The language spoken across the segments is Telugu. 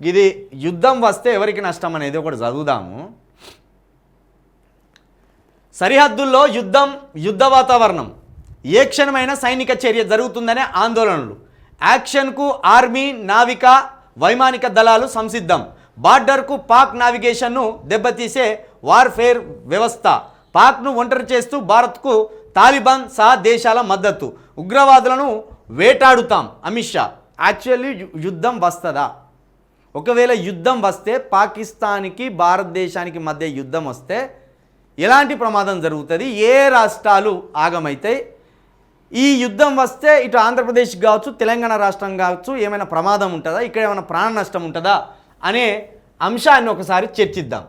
ఇది యుద్ధం వస్తే ఎవరికి నష్టం అనేది ఒకటి చదువుదాము. సరిహద్దుల్లో యుద్ధం యుద్ధ వాతావరణం. ఏ క్షణమైన సైనిక చర్య జరుగుతుందనే ఆందోళనలు. యాక్షన్కు ఆర్మీ నావిక వైమానిక దళాలు సంసిద్ధం. బార్డర్కు పాక్ నావిగేషన్ను దెబ్బతీసే వార్ఫేర్ వ్యవస్థ. పాక్ను ఒంటరి చేస్తూ భారత్కు తాలిబాన్ సహా దేశాల మద్దతు. ఉగ్రవాదులను వేటాడుతాం అమిత్ షా. యాక్చువల్లీ యుద్ధం వస్తుందా? ఒకవేళ యుద్ధం వస్తే పాకిస్తాన్కి భారతదేశానికి మధ్య యుద్ధం వస్తే ఎలాంటి ప్రమాదం జరుగుతుంది? ఏ రాష్ట్రాలు ఆగమవుతాయి ఈ యుద్ధం వస్తే ఇటు ఆంధ్రప్రదేశ్ కావచ్చు తెలంగాణ రాష్ట్రం కావచ్చు ఏమైనా ప్రమాదం ఉంటుందా? ఇక్కడ ఏమైనా ప్రాణ నష్టం ఉంటుందా? అనే అంశాన్ని ఒకసారి చర్చిద్దాం.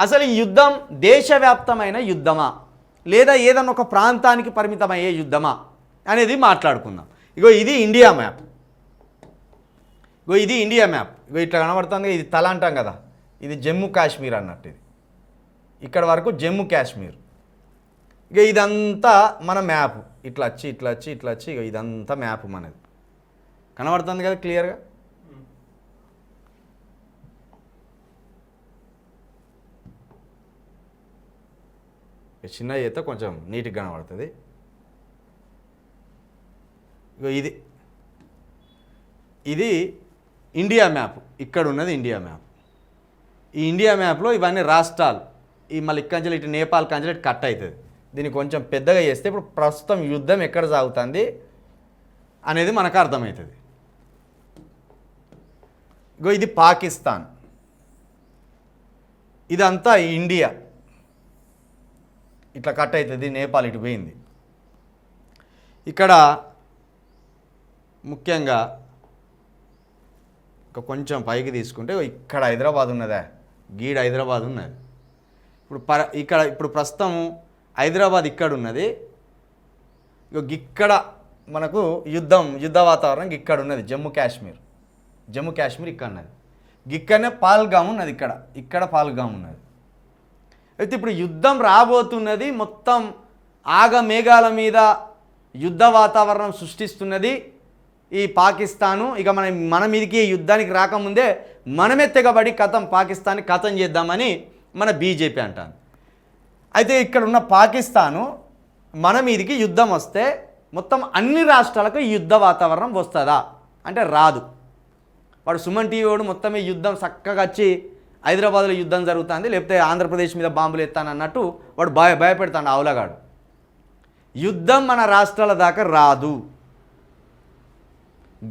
అసలు ఈ యుద్ధం దేశవ్యాప్తమైన యుద్ధమా? లేదా ఏదన్నా ఒక ప్రాంతానికి పరిమితమయ్యే యుద్ధమా? అనేది మాట్లాడుకుందాం. ఇగో ఇది ఇండియా మ్యాప్. ఇగో ఇది ఇండియా మ్యాప్ ఇగో ఇట్లా కనబడుతుంది ఇది తల అంటాం కదా. ఇది జమ్మూ కాశ్మీర్ అన్నట్టు ఇది. ఇక్కడ వరకు జమ్మూ కాశ్మీర్. ఇక ఇదంతా మన మ్యాప్ ఇట్లా వచ్చి ఇట్లా వచ్చి ఇట్లా వచ్చి ఇక ఇదంతా మ్యాప్ మనది. కనబడుతుంది కదా క్లియర్గా చిన్న అయితే కొంచెం నీట్గా కనబడుతుంది. ఇగో ఇది ఇది ఇండియా మ్యాప్ ఇక్కడ ఉన్నది ఇండియా మ్యాప్ ఈ ఇండియా మ్యాప్లో ఇవన్నీ రాష్ట్రాలు. ఈ మళ్ళీ కంచెలు ఇటు నేపాల్ కంచెలు ఇటు కట్ అవుతుంది దీన్ని కొంచెం పెద్దగా చేస్తే ఇప్పుడు ప్రస్తుతం యుద్ధం ఎక్కడ సాగుతుంది అనేది మనకు అర్థమవుతుంది. ఇగో ఇది పాకిస్తాన్. ఇదంతా ఇండియా ఇట్లా కట్ అవుతుంది నేపాల్ ఇటు పోయింది. ఇక్కడ ముఖ్యంగా కొంచెం పైకి తీసుకుంటే ఇక్కడ హైదరాబాద్ ఉన్నదా. గీడ హైదరాబాద్ ఉన్నది. ఇప్పుడు పర ఇక్కడ ఇప్పుడు ప్రస్తుతం హైదరాబాద్ ఇక్కడ ఉన్నది. ఇక్కడ మనకు యుద్ధం యుద్ధ వాతావరణం ఇక్కడ ఉన్నది జమ్మూ కాశ్మీర్. జమ్మూ కాశ్మీర్ ఇక్కడ ఉన్నది. ఇక్కడనే పాల్గామ్ ఉన్నది ఇక్కడ. ఇక్కడ పాల్గామ్ ఉన్నది. అయితే ఇప్పుడు యుద్ధం రాబోతున్నది మొత్తం ఆగ మేఘాల మీద యుద్ధ వాతావరణం సృష్టిస్తున్నది. ఈ పాకిస్తాను ఇక మన మన మీదకి యుద్ధానికి రాకముందే మనమే తెగబడి కథం పాకిస్తాన్ని కథం చేద్దామని మన బీజేపీ అంటాను అయితే ఇక్కడ ఉన్న పాకిస్తాను మన మీదకి యుద్ధం వస్తే మొత్తం అన్ని రాష్ట్రాలకు యుద్ధ వాతావరణం వస్తుందా? అంటే రాదు. వాడు సుమన్ టీవీ వాడు మొత్తం ఈ యుద్ధం చక్కగా వచ్చి హైదరాబాద్లో యుద్ధం జరుగుతుంది లేకపోతే ఆంధ్రప్రదేశ్ మీద బాంబులు ఎత్తానన్నట్టు వాడు భయ భయపెడతాడు ఆవులగాడు. యుద్ధం మన రాష్ట్రాల దాకా రాదు.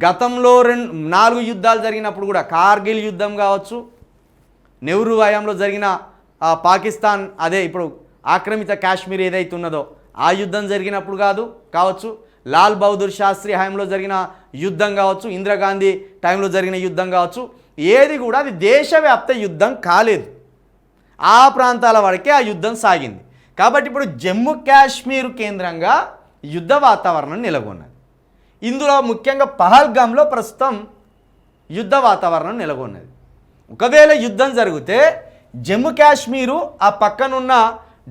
గతంలో రెండు నాలుగు యుద్ధాలు జరిగినప్పుడు కూడా కార్గిల్ యుద్ధం కావచ్చు నెహ్రూ హయాంలో జరిగిన పాకిస్తాన్ అదే ఇప్పుడు ఆక్రమిత కాశ్మీర్ ఏదైతే ఉన్నదో ఆ యుద్ధం జరిగినప్పుడు కాదు కావచ్చు లాల్ బహదూర్ శాస్త్రి హయాంలో జరిగిన యుద్ధం కావచ్చు ఇందిరాగాంధీ టైంలో జరిగిన యుద్ధం కావచ్చు ఏది కూడా అది దేశవ్యాప్త యుద్ధం కాలేదు. ఆ ప్రాంతాల వరకే ఆ యుద్ధం సాగింది. కాబట్టి ఇప్పుడు జమ్మూ కాశ్మీర్ కేంద్రంగా యుద్ధ వాతావరణం నెలకొన్నది ఇందులో ముఖ్యంగా పహల్గామ్లో ప్రస్తుతం యుద్ధ వాతావరణం నెలకొన్నది. ఒకవేళ యుద్ధం జరిగితే జమ్మూ కాశ్మీరు ఆ పక్కనున్న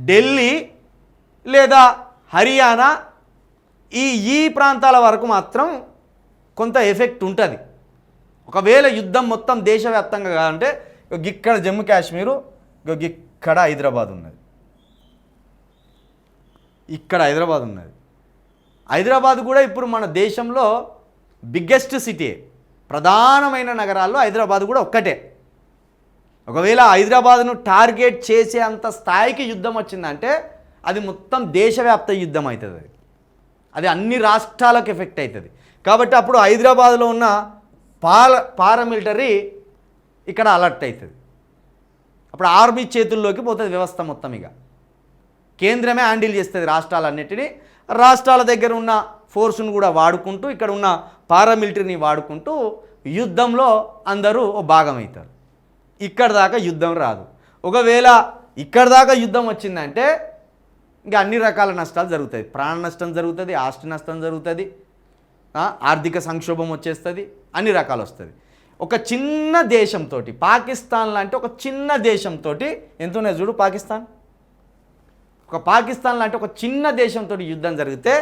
ఢిల్లీ లేదా హర్యానా ఈ ఈ ప్రాంతాల వరకు మాత్రం కొంత ఎఫెక్ట్ ఉంటుంది. ఒకవేళ యుద్ధం మొత్తం దేశవ్యాప్తంగా కాదంటే ఇక్కడ జమ్మూ కాశ్మీరు ఇక్కడ హైదరాబాద్ ఉన్నది. ఇక్కడ హైదరాబాద్ ఉన్నది. హైదరాబాద్ కూడా ఇప్పుడు మన దేశంలో బిగ్గెస్ట్ సిటీ ప్రధానమైన నగరాల్లో హైదరాబాద్ కూడా ఒక్కటే. ఒకవేళ హైదరాబాద్ను టార్గెట్ చేసే అంత స్థాయికి యుద్ధం వచ్చిందంటే అది మొత్తం దేశవ్యాప్త యుద్ధం అవుతుంది అది అది అన్ని రాష్ట్రాలకు ఎఫెక్ట్ అవుతుంది కాబట్టి అప్పుడు హైదరాబాద్లో ఉన్న పాల పారామిలిటరీ ఇక్కడ అలర్ట్ అవుతుంది అప్పుడు ఆర్మీ చేతుల్లోకి పోతుంది వ్యవస్థ మొత్తం ఇక కేంద్రమే హ్యాండిల్ చేస్తుంది రాష్ట్రాలన్నిటినీ. రాష్ట్రాల దగ్గర ఉన్న ఫోర్స్ను కూడా వాడుకుంటూ ఇక్కడ ఉన్న పారామిలిటరీని వాడుకుంటూ యుద్ధంలో అందరూ ఓ భాగం అవుతారు ఇక్కడ దాకా యుద్ధం రాదు. ఒకవేళ ఇక్కడ దాకా యుద్ధం వచ్చిందంటే ఇంకా అన్ని రకాల నష్టాలు జరుగుతాయి. ప్రాణ నష్టం జరుగుతుంది ఆస్తి నష్టం జరుగుతుంది ఆర్థిక సంక్షోభం వచ్చేస్తుంది అన్ని రకాలు వస్తుంది. ఒక చిన్న దేశంతో పాకిస్తాన్ లాంటి ఒక చిన్న దేశంతో ఎంత ఉన్నాయి చూడు పాకిస్తాన్? ఒక పాకిస్తాన్ లాంటి ఒక చిన్న దేశంతో యుద్ధం జరిగితే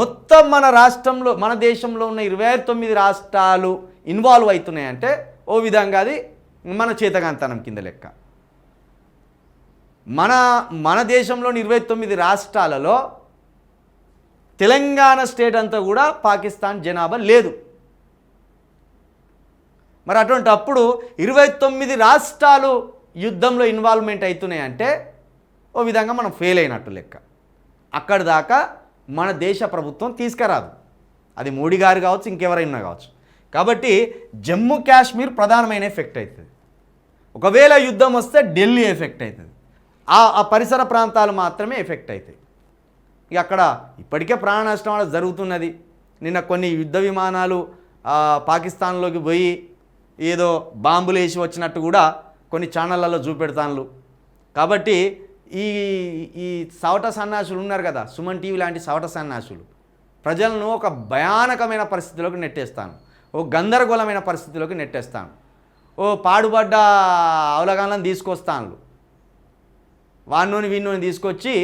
మొత్తం మన రాష్ట్రంలో మన దేశంలో ఉన్న ఇరవై తొమ్మిది రాష్ట్రాలు ఇన్వాల్వ్ అవుతున్నాయంటే ఓ విధంగా అది మన చేతగాంతనం కింద లెక్క. మన మన దేశంలోని ఇరవై తొమ్మిది రాష్ట్రాలలో తెలంగాణ స్టేట్ అంతా కూడా పాకిస్తాన్ జనాభా లేదు. మరి అటువంటి అప్పుడు ఇరవై తొమ్మిది రాష్ట్రాలు యుద్ధంలో ఇన్వాల్వ్మెంట్ అవుతున్నాయంటే ఓ విధంగా మనం ఫెయిల్ అయినట్టు లెక్క. అక్కడి దాకా మన దేశ ప్రభుత్వం తీసుకురాదు. అది మోడీ గారు కావచ్చు ఇంకెవరైనా కావచ్చు. కాబట్టి జమ్మూ కాశ్మీర్ ప్రధానమైన ఎఫెక్ట్ అవుతుంది ఒకవేళ యుద్ధం వస్తే ఢిల్లీ ఎఫెక్ట్ అవుతుంది ఆ ఆ పరిసర ప్రాంతాలు మాత్రమే ఎఫెక్ట్ అవుతాయి ఇక అక్కడ ఇప్పటికే ప్రాణ నష్టం జరుగుతున్నది. నిన్న కొన్ని యుద్ధ విమానాలు పాకిస్తాన్లోకి పోయి ఏదో బాంబులు వేసి వచ్చినట్టు కూడా కొన్ని ఛానళ్ళల్లో చూపెడతాన్లు. కాబట్టి ఈ ఈ సవట సన్నాసులు ఉన్నారు కదా సుమన్ టీవీ లాంటి సవట సన్నాసులు ప్రజలను ఒక భయానకమైన పరిస్థితిలోకి నెట్టేస్తాను. ఓ గందరగోళమైన పరిస్థితిలోకి నెట్టేస్తాను. ఓ పాడుపడ్డ అవలగాలను తీసుకొస్తాను. వాడినోని వీడినోని తీసుకొచ్చి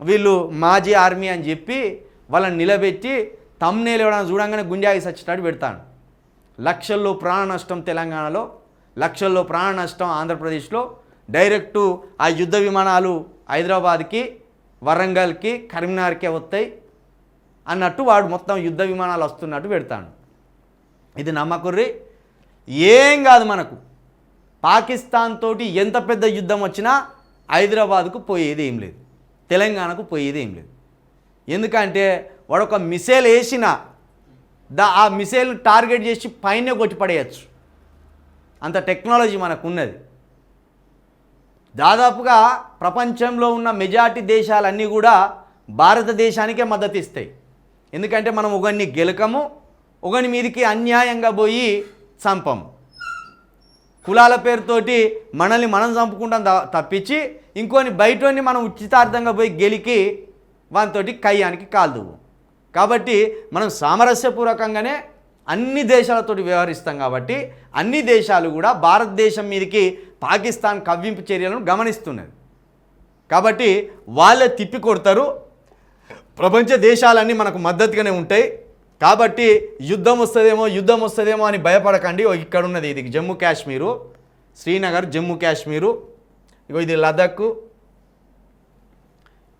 వీళ్ళు మాజీ ఆర్మీ అని చెప్పి వాళ్ళని నిలబెట్టి తమ్నేలు ఇవ్వడానికి చూడంగానే గుంజాగి సచ్చినట్టు పెడతాను. లక్షల్లో ప్రాణ నష్టం తెలంగాణలో లక్షల్లో ప్రాణ నష్టం ఆంధ్రప్రదేశ్లో డైరెక్టు ఆ యుద్ధ విమానాలు హైదరాబాద్కి వరంగల్కి కరీంనగర్కే వస్తాయి అన్నట్టు వాడు మొత్తం యుద్ధ విమానాలు వస్తున్నట్టు పెడతాడు. ఇది నమ్మకుర్రి. ఏం కాదు మనకు. పాకిస్తాన్ తోటి ఎంత పెద్ద యుద్ధం వచ్చినా హైదరాబాద్కు పోయేది ఏం లేదు. తెలంగాణకు పోయేది ఏం లేదు. ఎందుకంటే వాడు ఒక మిసైల్ వేసిన దా ఆ మిసైల్ టార్గెట్ చేసి పైన కొట్టి పడేయచ్చు అంత టెక్నాలజీ మనకు ఉన్నది దాదాపుగా ప్రపంచంలో ఉన్న మెజార్టీ దేశాలన్నీ కూడా భారతదేశానికే మద్దతు ఇస్తాయి ఎందుకంటే మనం ఒకరిని గెలకము ఒకని మీదకి అన్యాయంగా పోయి చంపము కులాల పేరుతోటి మనల్ని మనం చంపుకుంటాం త- తప్పించి ఇంకోని బయటని మనం ఉచితార్థంగా పోయి గెలికి వానితోటి కయ్యానికి కాల్దువు కాబట్టి మనం సామరస్యపూర్వకంగానే అన్ని దేశాలతోటి వ్యవహరిస్తాం కాబట్టి అన్ని దేశాలు కూడా భారతదేశం మీదకి పాకిస్తాన్ కవ్వింపు చర్యలను గమనిస్తున్నది. కాబట్టి వాళ్ళే తిప్పి కొడతారు. ప్రపంచ దేశాలన్నీ మనకు మద్దతుగానే ఉంటాయి. కాబట్టి యుద్ధం వస్తుందేమో యుద్ధం వస్తుందేమో అని భయపడకండి. ఇక్కడ ఉన్నది ఇది జమ్మూ కాశ్మీరు. శ్రీనగర్ జమ్మూ కాశ్మీరు. ఇగో ఇది లదక్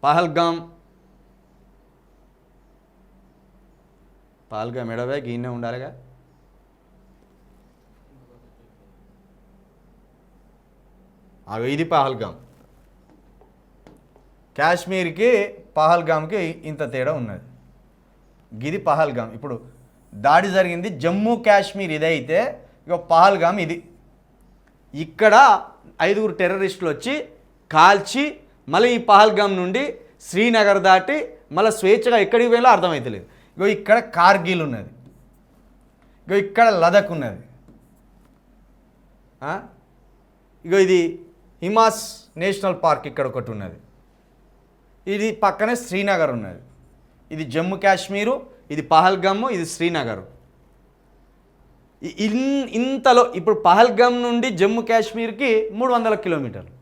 పహల్గాం పాల్గా మెడవే గీనే ఉండాలిగా. అగో ఇది పహల్గామ్ కాశ్మీర్కి పహల్గామ్కి ఇంత తేడా ఉన్నది. గిది పహల్గామ్ ఇప్పుడు దాడి జరిగింది జమ్మూ కాశ్మీర్ ఇదైతే ఇక పహల్గామ్ ఇది. ఇక్కడ ఐదుగురు టెర్రరిస్టులు వచ్చి కాల్చి మళ్ళీ ఈ పహల్గామ్ నుండి శ్రీనగర్ దాటి మళ్ళీ స్వేచ్ఛగా ఎక్కడికి పోయినా అర్థమవుతలేదు ఇగో ఇక్కడ కార్గిల్ ఉన్నది ఇగో ఇక్కడ లదక్ ఉన్నది ఇగో ఇది హిమాస్ నేషనల్ పార్క్ ఇక్కడ ఒకటి ఉన్నది ఇది పక్కనే శ్రీనగర్ ఉన్నది ఇది జమ్మూ కాశ్మీరు ఇది పహల్గమ్ము ఇది శ్రీనగర్. ఇన్ ఇంతలో ఇప్పుడు పహల్గమ్ నుండి జమ్మూ కాశ్మీర్కి మూడు వందల కిలోమీటర్లు.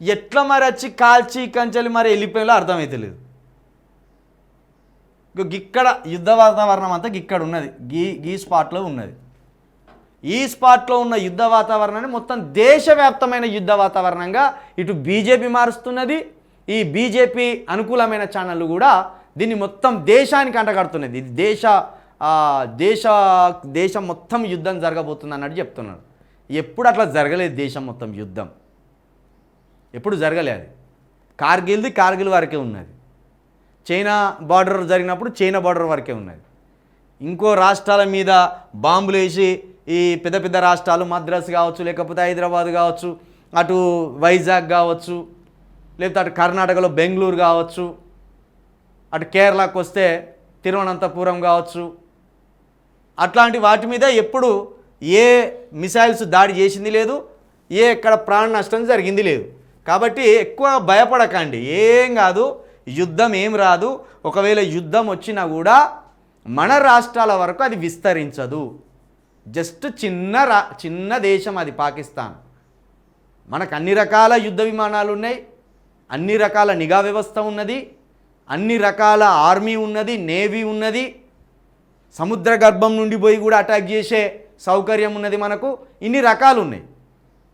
ఎట్లా మరి వచ్చి కాల్చి కంచెలు మరి వెళ్ళిపోయాలో అర్థమైతలేదు. లేదు ఇక్కడ యుద్ధ వాతావరణం అంతా ఇక్కడ ఉన్నది. గీ గీ స్పాట్లో ఉన్నది. ఈ స్పాట్లో ఉన్న యుద్ధ వాతావరణాన్ని మొత్తం దేశవ్యాప్తమైన యుద్ధ వాతావరణంగా ఇటు బీజేపీ మారుస్తున్నది. ఈ బీజేపీ అనుకూలమైన ఛానళ్ళు కూడా దీన్ని మొత్తం దేశానికి అంటగడుతున్నది. ఇది దేశ దేశ దేశం మొత్తం యుద్ధం జరగబోతుంది అన్నట్టు చెప్తున్నాడు ఎప్పుడు అట్లా జరగలేదు దేశం మొత్తం యుద్ధం. ఎప్పుడు జరగలేదు కార్గిల్ది కార్గిల్ వరకే ఉన్నది. చైనా బార్డర్ జరిగినప్పుడు చైనా బార్డర్ వరకే ఉన్నది. ఇంకో రాష్ట్రాల మీద బాంబులు వేసి ఈ పెద్ద పెద్ద రాష్ట్రాలు మద్రాసు కావచ్చు లేకపోతే హైదరాబాద్ కావచ్చు అటు వైజాగ్ కావచ్చు లేకపోతే అటు కర్ణాటకలో బెంగళూరు కావచ్చు అటు కేరళకు వస్తే తిరువనంతపురం కావచ్చు. అట్లాంటి వాటి మీద ఎప్పుడు ఏ మిసైల్స్ దాడి చేసింది లేదు ఏ ఎక్కడ ప్రాణ నష్టం జరిగింది లేదు. కాబట్టి ఎక్కువ భయపడకండి. ఏం కాదు యుద్ధం ఏం రాదు. ఒకవేళ యుద్ధం వచ్చినా కూడా మన రాష్ట్రాల వరకు అది విస్తరించదు. జస్ట్ చిన్న రా చిన్న దేశం అది పాకిస్తాన్. మనకు అన్ని రకాల యుద్ధ విమానాలు ఉన్నాయి. అన్ని రకాల నిఘా వ్యవస్థ ఉన్నది. అన్ని రకాల ఆర్మీ ఉన్నది నేవీ ఉన్నది. సముద్ర గర్భం నుండి పోయి కూడా అటాక్ చేసే సౌకర్యం ఉన్నది మనకు. ఇన్ని రకాలు ఉన్నాయి.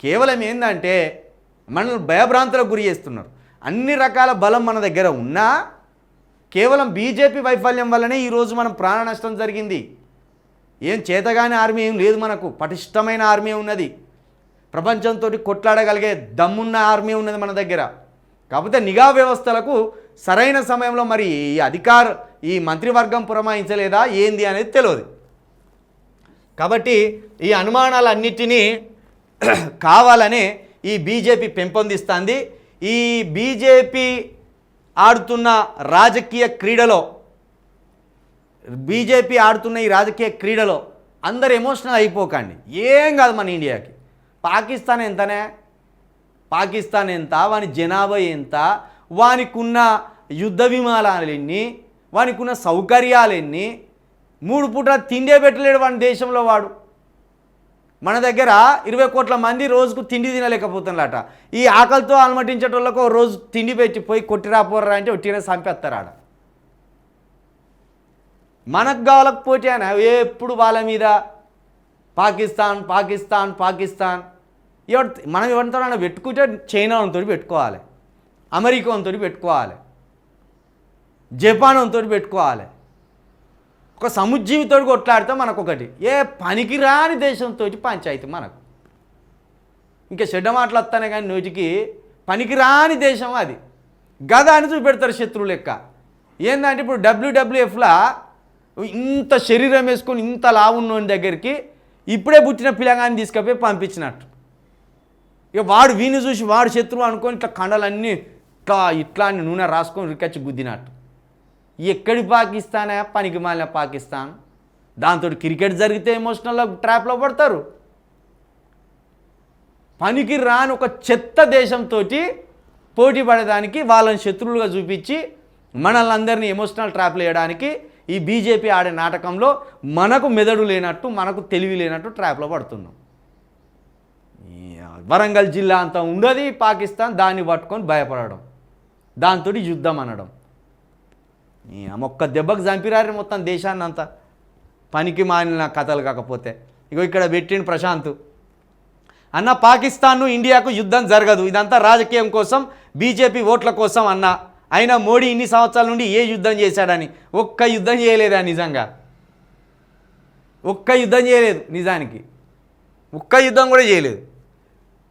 కేవలం ఏంటంటే మనల్ని భయభ్రాంతులకు గురి చేస్తున్నారు. అన్ని రకాల బలం మన దగ్గర ఉన్నా కేవలం బీజేపీ వైఫల్యం వల్లనే ఈరోజు మనం ప్రాణ నష్టం జరిగింది. ఏం చేతగాని ఆర్మీ ఏం లేదు మనకు. పటిష్టమైన ఆర్మీ ఉన్నది. ప్రపంచంతో కొట్లాడగలిగే దమ్మున్న ఆర్మీ ఉన్నది మన దగ్గర. కాకపోతే నిఘా వ్యవస్థలకు సరైన సమయంలో మరి ఈ అధికార ఈ మంత్రివర్గం పురమాయించలేదా? ఏంది అనేది తెలియదు. కాబట్టి ఈ అనుమానాలన్నిటినీ కావాలనే ఈ బీజేపీ పెంపొందిస్తుంది. ఈ బీజేపీ ఆడుతున్న రాజకీయ క్రీడలో బీజేపీ ఆడుతున్న ఈ రాజకీయ క్రీడలో అందరు ఎమోషనల్ అయిపోకండి. ఏం కాదు మన ఇండియాకి. పాకిస్తాన్ ఎంతనే? పాకిస్తాన్ ఎంత? వాని జనాభా ఎంత? వానికున్న యుద్ధ విమానాలన్నీ వానికున్న సౌకర్యాలన్నీ మూడు పూట తిండే పెట్టలేడు వాని దేశంలో వాడు. మన దగ్గర ఇరవై కోట్ల మంది రోజుకు తిండి తినలేకపోతున్నారట. ఈ ఆకలితో అలమటించేటోళ్ళకు ఓ రోజు తిండి పెట్టి పోయి కొట్టిరాపోరా అంటే ఒట్టిన చంపేస్తారాడ మనకు కావాలకపోతే ఆయన ఎప్పుడు వాళ్ళ మీద పాకిస్తాన్ పాకిస్తాన్ పాకిస్తాన్ ఎవరి మనం ఎవరితో పెట్టుకుంటే చైనాతో పెట్టుకోవాలి. అమెరికాతో పెట్టుకోవాలి. జపాన్తో పెట్టుకోవాలి. ఒక సముజ్జీవితోడు కొట్లాడితే మనకు ఒకటి ఏ పనికిరాని దేశంతో పంచాయతీ మనకు. ఇంకా చెడ్డ మాటలు వస్తానే కానీ నోటికి పనికిరాని దేశం అది. గద అని చూపెడతారు శత్రువు లెక్క. ఏంటంటే ఇప్పుడు డబ్ల్యూడబ్ల్యూఎఫ్లా ఇంత శరీరం వేసుకొని ఇంత లావున్నోని దగ్గరికి ఇప్పుడే పుట్టిన పిల్లగాని తీసుకపోయి పంపించినట్టు. ఇక వాడు వీని చూసి వాడు శత్రువు అనుకొని ఇట్లా కండలన్నీ ఇట్లా ఇట్లా అని నూనె రాసుకొని రికచ్చి గుద్దినట్టు. ఎక్కడి పాకిస్తానే పనికి మాలిన పాకిస్తాన్. దాంతో క్రికెట్ జరిగితే ఎమోషనల్ ట్రాప్లో పడతారు. పనికి రాని ఒక చెత్త దేశంతో పోటీ పడేదానికి వాళ్ళని శత్రువులుగా చూపించి మనల్ని అందరినీ ఎమోషనల్ ట్రాప్లు వేయడానికి ఈ బీజేపీ ఆడే నాటకంలో మనకు మెదడు లేనట్టు మనకు తెలివి లేనట్టు ట్రాప్లో పడుతున్నాం. వరంగల్ జిల్లా అంతా ఉండదు పాకిస్తాన్. దాన్ని పట్టుకొని భయపడడం. దాంతో యుద్ధం అనడం. ఒక్క దెబ్బకు చంపిరారు మొత్తం దేశాన్ని అంతా పనికి మానిన కథలు కాకపోతే. ఇగో ఇక్కడ పెట్టిండు ప్రశాంత్. అన్న పాకిస్తాన్ను ఇండియాకు యుద్ధం జరగదు. ఇదంతా రాజకీయం కోసం బీజేపీ ఓట్ల కోసం అన్న. అయినా మోడీ ఇన్ని సంవత్సరాల నుండి ఏ యుద్ధం చేశాడని? ఒక్క యుద్ధం చేయలేదా నిజంగా? ఒక్క యుద్ధం చేయలేదు నిజానికి. ఒక్క యుద్ధం కూడా చేయలేదు.